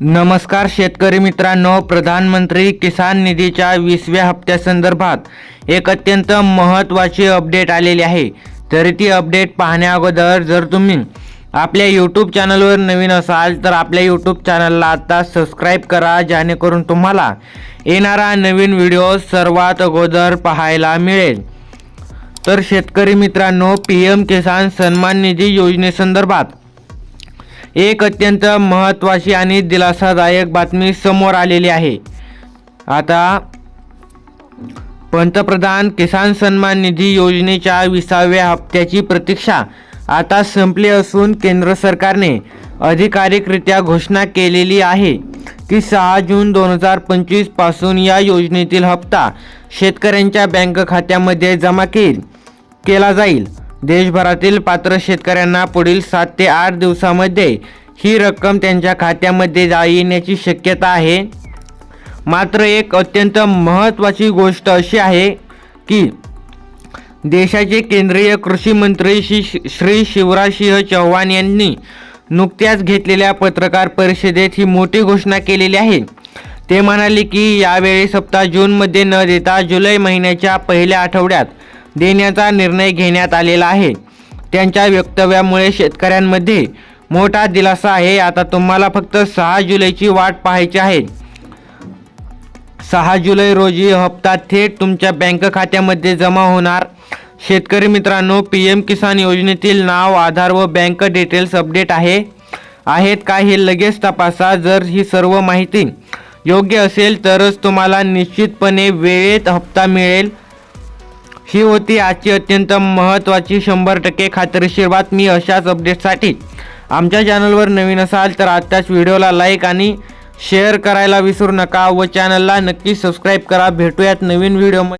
नमस्कार शेतकरी मित्रांनो प्रधानमंत्री किसान निधीच्या वीसव्या हप्त्यासंदर्भात एक अत्यंत महत्त्वाची अपडेट आलेली आहे. तरी ती अपडेट पाहण्याअगोदर जर तुम्ही आपल्या यूट्यूब चॅनलवर नवीन असाल तर आपल्या यूट्यूब चॅनलला आता सबस्क्राईब करा जेणेकरून तुम्हाला येणारा नवीन व्हिडिओ सर्वात अगोदर पाहायला मिळेल. तर शेतकरी मित्रांनो पी एम किसान सन्मान निधी योजनेसंदर्भात एक अत्यंत महत्त्वाची आणि दिलासादायक बातमी समोर आलेली आहे. आता पंतप्रधान किसान सन्मान निधी योजनेच्या विसाव्या हप्त्याची प्रतीक्षा आता संपली असून केंद्र सरकारने अधिकारिकरित्या घोषणा केलेली आहे की सहा जून दोन हजार पंचवीसपासून या योजनेतील हप्ता शेतकऱ्यांच्या बँक खात्यामध्ये जमा केल केला जाईल. देशभरातील पात्र शेतकऱ्यांना पुढील सात ते आठ दिवसामध्ये ही रक्कम त्यांच्या खात्यामध्ये जा येण्याची शक्यता आहे. मात्र एक अत्यंत महत्त्वाची गोष्ट अशी आहे की देशाचे केंद्रीय कृषी मंत्री श्री श्री शिवराजसिंह चौहान यांनी नुकत्याच घेतलेल्या पत्रकार परिषदेत ही मोठी घोषणा केलेली आहे. ते म्हणाले की यावेळी सप्ताह जूनमध्ये न देता जुलै महिन्याच्या पहिल्या आठवड्यात देण्याचा निर्णय घेण्यात आलेला आहे. त्यांच्या वक्तव्यामुळे शेतकऱ्यांमध्ये मोठा दिलासा आहे. आता तुम्हाला फक्त सहा जुलैची वाट पाहायची आहे. सहा जुलै रोजी हप्ता थेट तुमच्या बँक खात्यामध्ये जमा होणार. शेतकरी मित्रांनो पी एम किसान योजनेतील नाव आधार व बँक डिटेल्स अपडेट आहे. आहेत का हे लगेच तपासा. जर ही सर्व माहिती योग्य असेल तरच तुम्हाला निश्चितपणे वेळेत हप्ता मिळेल. ही होती आजची अत्यंत महत्त्वाची शंभर टक्के खात्रीशीर बातमी अशाच अपडेटसाठी आमच्या चॅनलवर नवीन असाल तर आत्ताच व्हिडिओला लाईक आणि शेअर करायला विसरू नका. व चॅनलला नक्की सबस्क्राईब करा. भेटूयात नवीन व्हिडिओमध्ये